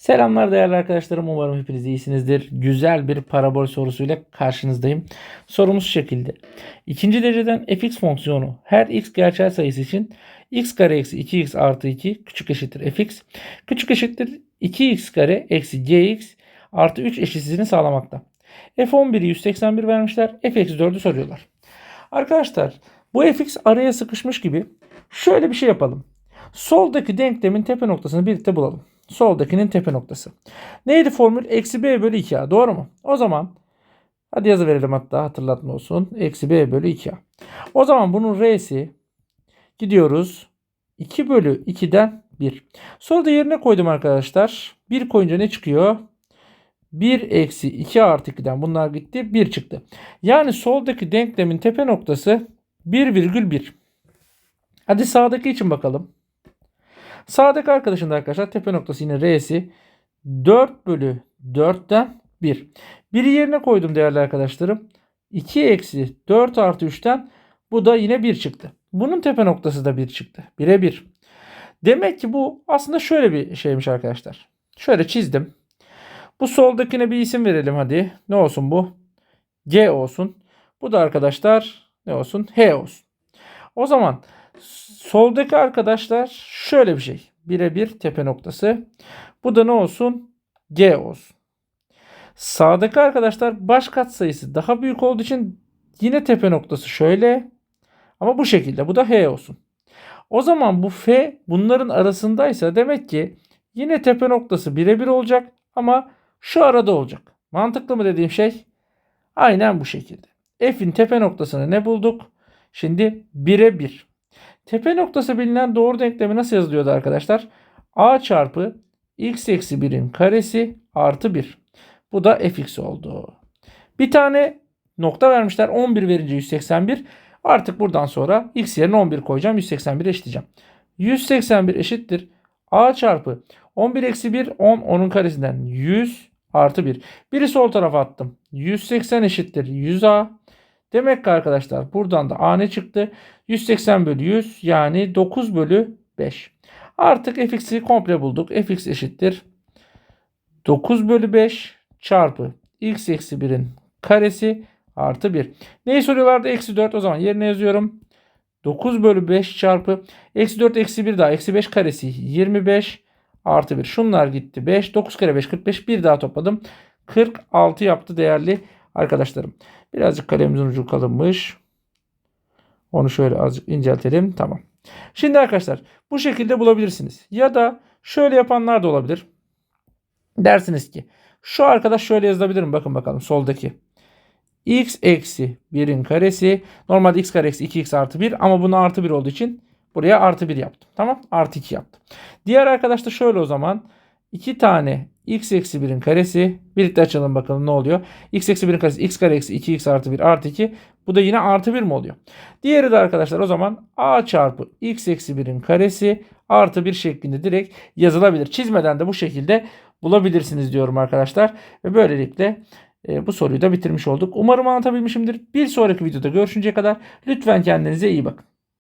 Selamlar değerli arkadaşlarım. Umarım hepiniz iyisinizdir. Güzel bir parabol sorusuyla karşınızdayım. Sorumuz şu şekilde. İkinci dereceden fx fonksiyonu her x gerçel sayısı için x kare eksi 2x artı 2 küçük eşittir fx küçük eşittir 2x kare eksi gx artı 3 eşitsizliğini sağlamakta. f11'i 181 vermişler. f eksi 4'ü soruyorlar. Arkadaşlar bu fx araya sıkışmış gibi şöyle bir şey yapalım. Soldaki denklemin tepe noktasını birlikte bulalım. Soldakinin tepe noktası. Neydi formül? Eksi b bölü 2a. Doğru mu? O zaman hadi yazı verelim hatta hatırlatma olsun. Eksi b bölü 2a. O zaman bunun r'si gidiyoruz. 2 bölü 2'den 1. Sonra da yerine koydum arkadaşlar. 1 koyunca ne çıkıyor? 1 eksi 2 artı 2'den bunlar gitti. 1 çıktı. Yani soldaki denklemin tepe noktası 1,1. Hadi sağdaki için bakalım. Sağdaki arkadaşın da arkadaşlar tepe noktası yine R'si 4 bölü 4'ten 1. 1'i yerine koydum değerli arkadaşlarım. 2 eksi 4 artı 3'ten bu da yine 1 çıktı. Bunun tepe noktası da 1 çıktı. 1'e 1. Demek ki bu aslında şöyle bir şeymiş arkadaşlar. Şöyle çizdim. Bu soldakine bir isim verelim hadi. Ne olsun bu? G olsun. Bu da arkadaşlar ne olsun? H olsun. O zaman soldaki arkadaşlar şöyle bir şey. Birebir tepe noktası. Bu da ne olsun? G olsun. Sağdaki arkadaşlar baş katsayısı daha büyük olduğu için yine tepe noktası şöyle. Ama bu şekilde. Bu da H olsun. O zaman bu F bunların arasındaysa demek ki yine tepe noktası birebir olacak ama şu arada olacak. Mantıklı mı dediğim şey? Aynen bu şekilde. F'in tepe noktasını ne bulduk? Şimdi 1'e 1. Tepe noktası bilinen doğru denklemi nasıl yazılıyordu arkadaşlar? A çarpı x eksi 1'in karesi artı 1. Bu da fx oldu. Bir tane nokta vermişler. 11 verince 181. Artık buradan sonra x yerine 11 koyacağım. 181 eşitleyeceğim. 181 eşittir. A çarpı 11 eksi 1 10 10'un karesinden 100 artı 1. Biri sol tarafa attım. 180 eşittir 100A. Demek ki arkadaşlar buradan da A ne çıktı? 180 bölü 100 yani 9 bölü 5. Artık fx'i komple bulduk. fx eşittir. 9 bölü 5 çarpı x eksi 1'in karesi artı 1. Neyi soruyorlardı? Eksi 4 o zaman yerine yazıyorum. 9 bölü 5 çarpı eksi 4 eksi 1 daha eksi 5 karesi 25 artı 1. Şunlar gitti 5. 9 kere 5 45. Bir daha topladım. 46 yaptı değerli arkadaşlarım. Birazcık kalemimizin ucu kalınmış. Onu şöyle azıcık inceltelim. Tamam. Şimdi arkadaşlar bu şekilde bulabilirsiniz. Ya da şöyle yapanlar da olabilir. Dersiniz ki şu arkadaş şöyle yazılabilir mi? Bakın bakalım soldaki. x eksi 1'in karesi. Normalde x kare eksi 2x artı 1 ama bunu artı 1 olduğu için buraya artı 1 yaptım. Tamam artı 2 yaptım. Diğer arkadaş da şöyle o zaman. 2 tane x eksi 1'in karesi. Birlikte açalım bakalım ne oluyor. x eksi 1'in karesi x kare eksi 2x artı 1 artı 2. Bu da yine artı 1 mi oluyor? Diğeri de arkadaşlar o zaman a çarpı x eksi 1'in karesi artı 1 şeklinde direkt yazılabilir. Çizmeden de bu şekilde bulabilirsiniz diyorum arkadaşlar. Ve böylelikle e, bu soruyu da bitirmiş olduk. Umarım anlatabilmişimdir. Bir sonraki videoda görüşünceye kadar lütfen kendinize iyi bakın.